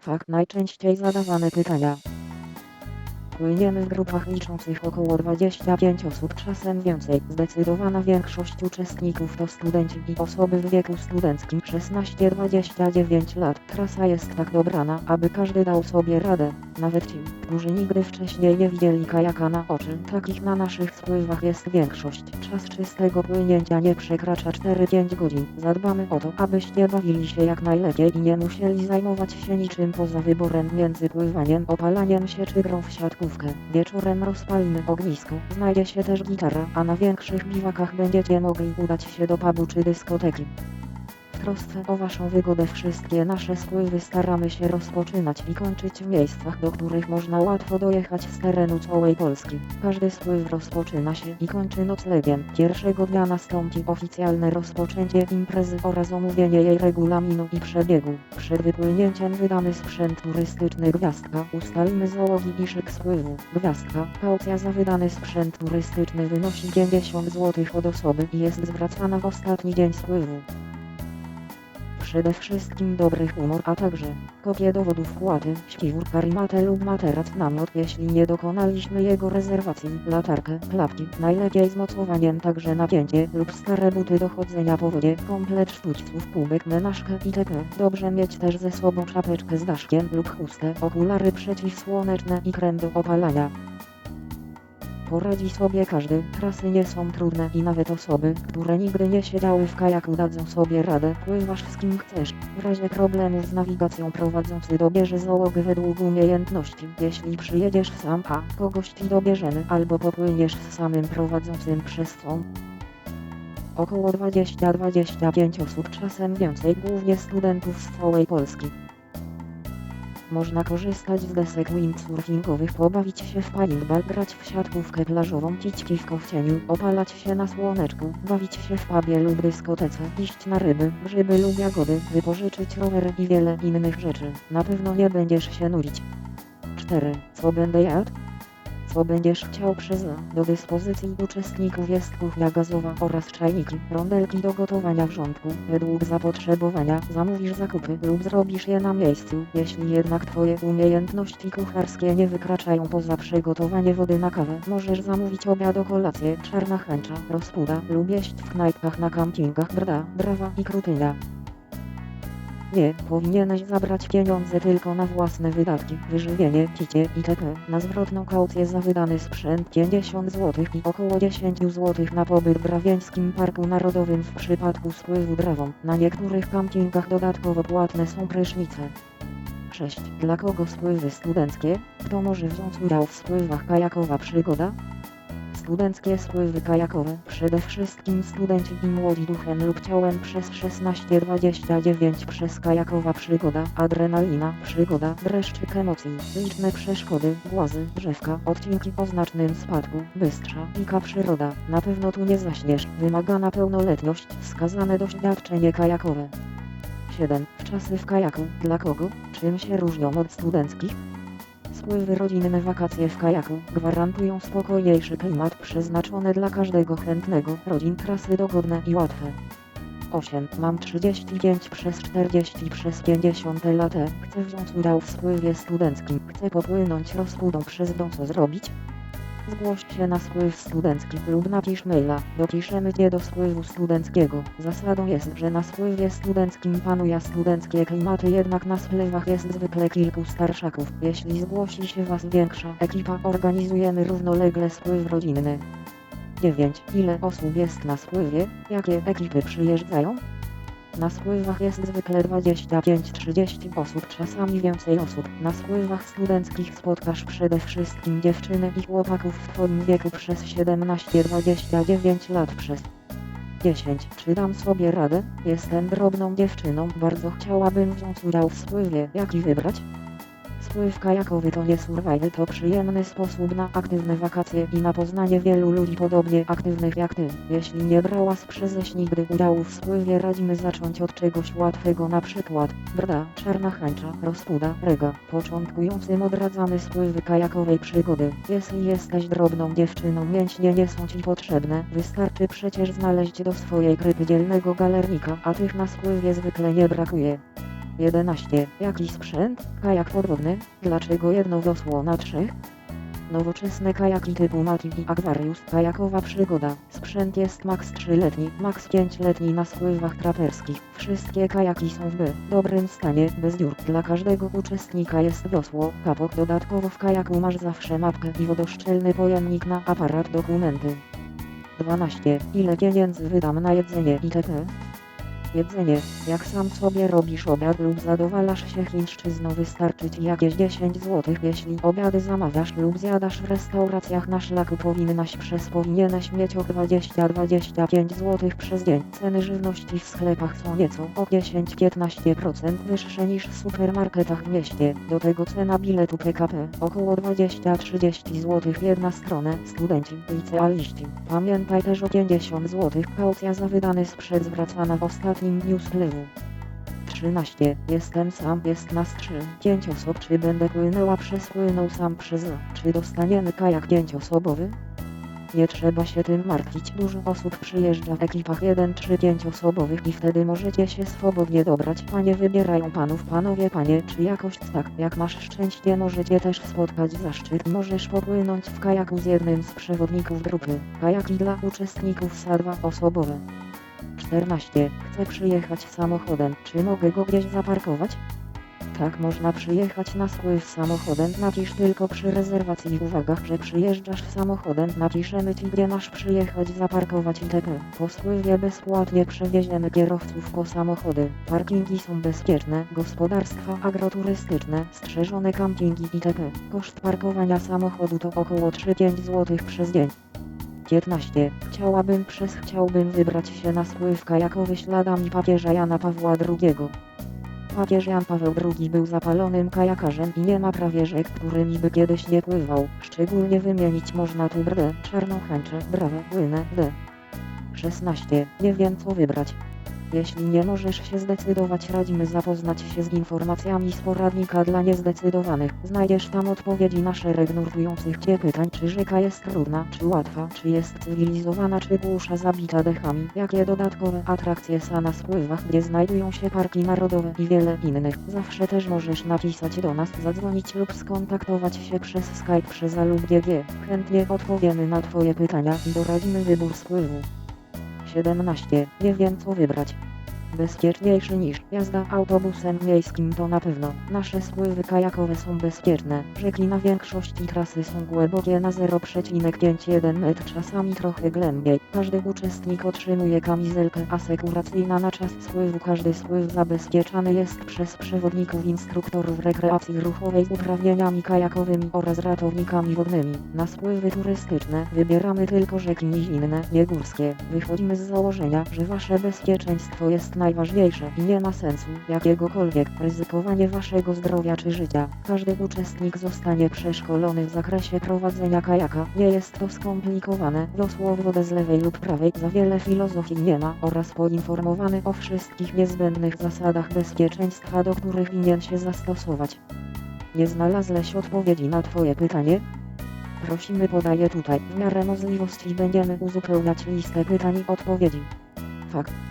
Fakt najczęściej zadawane pytania. W grupach liczących około 25 osób, czasem więcej. Zdecydowana większość uczestników to studenci i osoby w wieku studenckim 16-29 lat. Trasa jest tak dobrana, aby każdy dał sobie radę. Nawet ci, którzy nigdy wcześniej nie widzieli kajaka na oczy. Takich na naszych spływach jest większość. Czas czystego płynięcia nie przekracza 4-5 godzin. Zadbamy o to, abyście bawili się jak najlepiej i nie musieli zajmować się niczym poza wyborem między pływaniem, opalaniem się czy grą w siatkówkę. Wieczorem rozpalimy ognisko. Znajdzie się też gitara, a na większych biwakach będziecie mogli udać się do pubu czy dyskoteki. W trosce o Waszą wygodę wszystkie nasze spływy staramy się rozpoczynać i kończyć w miejscach, do których można łatwo dojechać z terenu całej Polski. Każdy spływ rozpoczyna się i kończy noclegiem. Pierwszego dnia nastąpi oficjalne rozpoczęcie imprezy oraz omówienie jej regulaminu i przebiegu. Przed wypłynięciem wydamy sprzęt turystyczny Gwiazdka. Ustalimy załogi i szyk spływu. Gwiazdka. Kaucja za wydany sprzęt turystyczny wynosi 50 zł od osoby i jest zwracana w ostatni dzień spływu. Przede wszystkim dobry humor, a także kopie dowodu wpłaty, śpiwór, karimatę lub materac, namiot, jeśli nie dokonaliśmy jego rezerwacji, latarkę, klapki, najlepiej z mocowaniem, także napięcie lub stare buty do chodzenia po wodzie, komplet sztućców, kubek, menażkę itp. Dobrze mieć też ze sobą czapeczkę z daszkiem lub chustę, okulary przeciwsłoneczne i krem do opalania. Poradzi sobie każdy, trasy nie są trudne i nawet osoby, które nigdy nie siedziały w kajaku dadzą sobie radę, pływasz z kim chcesz. W razie problemów z nawigacją prowadzący dobierze załogę według umiejętności. Jeśli przyjedziesz sam, a kogoś ci dobierzemy, albo popłyniesz z samym prowadzącym przez tą Około 20-25 osób, czasem więcej, głównie studentów z całej Polski. Można korzystać z desek windsurfingowych, pobawić się w paintball, grać w siatkówkę plażową, pić w cieniu, opalać się na słoneczku, bawić się w pubie lub dyskotece, iść na ryby, grzyby lub jagody, wypożyczyć rowery i wiele innych rzeczy. Na pewno nie będziesz się nudzić. 4. Co będę jadł? Co będziesz chciał przez A? Do dyspozycji uczestników jest kuchnia gazowa oraz czajniki, rondelki do gotowania wrzątku. Według zapotrzebowania zamówisz zakupy lub zrobisz je na miejscu. Jeśli jednak Twoje umiejętności kucharskie nie wykraczają poza przygotowanie wody na kawę, możesz zamówić obiad o kolację, czarna hańcza, rozpuda lub jeść w knajpach na kampingach brda, brawa i krutynia. Nie, powinieneś zabrać pieniądze tylko na własne wydatki, wyżywienie, picie itp. Na zwrotną kaucję za wydany sprzęt 50 zł i około 10 zł na pobyt w Brawiańskim Parku Narodowym w przypadku spływu drawą. Na niektórych kampingach dodatkowo płatne są prysznice. 6. Dla kogo spływy studenckie? Kto może wziąć udział w spływach kajakowa przygoda? Studenckie spływy kajakowe, przede wszystkim studenci i młodzi duchem lub ciałem przez 16-29 przez kajakowa przygoda, adrenalina, przygoda, dreszczyk emocji, liczne przeszkody, głazy, drzewka, odcinki o znacznym spadku, bystrza, pika przyroda, na pewno tu nie zaśniesz, wymagana pełnoletność, wskazane doświadczenie kajakowe. 7. Czasy w kajaku, dla kogo, czym się różnią od studenckich? Spływy rodzinne wakacje w kajaku gwarantują spokojniejszy klimat przeznaczone dla każdego chętnego, rodzin trasy dogodne i łatwe. 8. Mam 35 przez 40 przez 50 lat. Chcę wziąć udział w spływie studenckim. Chcę popłynąć rozpudą przez dom. Co zrobić? Zgłoś się na spływ studencki lub napisz maila. Dopiszemy Cię do spływu studenckiego. Zasadą jest, że na spływie studenckim panuje studenckie klimaty, jednak na spływach jest zwykle kilku starszaków. Jeśli zgłosi się Was większa ekipa, organizujemy równolegle spływ rodzinny. 9. Ile osób jest na spływie? Jakie ekipy przyjeżdżają? Na spływach jest zwykle 25-30 osób, czasami więcej osób. Na spływach studenckich spotkasz przede wszystkim dziewczyny i chłopaków w Twoim wieku przez 17-29 lat przez 10. Czy dam sobie radę? Jestem drobną dziewczyną, bardzo chciałabym wziąć udział w spływie. Jaki wybrać? Spływ kajakowy to nie survival, to przyjemny sposób na aktywne wakacje i na poznanie wielu ludzi podobnie aktywnych jak ty. Jeśli nie brałaś przeześ nigdy udziału w spływie radzimy zacząć od czegoś łatwego na przykład brda, czarna hańcza, rozpuda, rega. Początkującym odradzamy spływy kajakowej przygody. Jeśli jesteś drobną dziewczyną mięśnie nie są ci potrzebne, wystarczy przecież znaleźć do swojej krypy dzielnego galernika, a tych na spływie zwykle nie brakuje. 11. Jaki sprzęt? Kajak podwodny. Dlaczego jedno wiosło na trzech? Nowoczesne kajaki typu Mati i Aquarius. Kajakowa przygoda. Sprzęt jest max 3-letni, max 5-letni na spływach traperskich. Wszystkie kajaki są w B, dobrym stanie, bez dziur. Dla każdego uczestnika jest wiosło, kapok. Dodatkowo w kajaku masz zawsze mapkę i wodoszczelny pojemnik na aparat dokumenty. 12. Ile pieniędzy wydam na jedzenie itp.? Jedzenie. Jak sam sobie robisz obiad lub zadowalasz się chińszczyzną wystarczy ci jakieś 10 zł. Jeśli obiady zamawiasz lub zjadasz w restauracjach na szlaku powinnaś przez powinieneś mieć o 20-25 zł przez dzień. Ceny żywności w sklepach są nieco o 10-15% wyższe niż w supermarketach w mieście. Do tego cena biletu PKP około 20-30 zł jedna stronę. Studenci, licealiści. Pamiętaj też o 50 zł. Kaucja za wydany sprzęt zwracana w ostatnim dniu spływu. 13. Jestem sam, jest nas 3, 5 osób, czy będę płynęła przez płynął sam przez czy dostaniemy kajak 5 osobowy? Nie trzeba się tym martwić, dużo osób przyjeżdża w ekipach 1 czy 5 osobowych i wtedy możecie się swobodnie dobrać. Panie wybierają panów, panowie panie, czy jakoś tak, jak masz szczęście możecie też spotkać zaszczyt. Możesz popłynąć w kajaku z jednym z przewodników grupy. Kajaki dla uczestników SA 2 osobowe. 14. Chcę przyjechać samochodem. Czy mogę go gdzieś zaparkować? Tak, można przyjechać na spływ samochodem. Napisz tylko przy rezerwacji uwaga, że przyjeżdżasz samochodem. Napiszemy ci gdzie masz przyjechać, zaparkować itp. Po spływie bezpłatnie przewieziemy kierowców po samochody. Parkingi są bezpieczne, gospodarstwa agroturystyczne, strzeżone kampingi itp. Koszt parkowania samochodu to około 3-5 zł przez dzień. 15. Chciałabym przez chciałbym wybrać się na spływ kajakowy śladami papieża Jana Pawła II. Papież Jan Paweł II był zapalonym kajakarzem i nie ma prawie rzek, którymi by kiedyś nie pływał. Szczególnie wymienić można tu Brdę, Czarnochańcze, Brawę, Łynę, D. 16. Nie wiem co wybrać. Jeśli nie możesz się zdecydować, radzimy zapoznać się z informacjami z poradnika dla niezdecydowanych. Znajdziesz tam odpowiedzi na szereg nurtujących Cię pytań, czy rzeka jest trudna, czy łatwa, czy jest cywilizowana, czy głusza zabita dechami, jakie dodatkowe atrakcje są na spływach, gdzie znajdują się parki narodowe i wiele innych. Zawsze też możesz napisać do nas, zadzwonić lub skontaktować się przez Skype przez A GG. Chętnie odpowiemy na Twoje pytania i doradzimy wybór spływu. 17. Nie wiem co wybrać. Bezpieczniejszy niż jazda autobusem miejskim to na pewno. Nasze spływy kajakowe są bezpieczne. Rzeki na większości trasy są głębokie na 0,51 metr, czasami trochę głębiej. Każdy uczestnik otrzymuje kamizelkę asekuracyjną na czas spływu. Każdy spływ zabezpieczany jest przez przewodników instruktorów rekreacji ruchowej z uprawnieniami kajakowymi oraz ratownikami wodnymi. Na spływy turystyczne wybieramy tylko rzeki nizinne, nie górskie. Wychodzimy z założenia, że wasze bezpieczeństwo jest najważniejsze i nie ma sensu jakiegokolwiek ryzykowanie waszego zdrowia czy życia. Każdy uczestnik zostanie przeszkolony w zakresie prowadzenia kajaka. Nie jest to skomplikowane. Wiosło w wodę z lewej lub prawej za wiele filozofii nie ma oraz poinformowany o wszystkich niezbędnych zasadach bezpieczeństwa, do których winien się zastosować. Nie znalazłeś odpowiedzi na Twoje pytanie? Prosimy podaję tutaj. W miarę możliwości będziemy uzupełniać listę pytań i odpowiedzi. Fakt.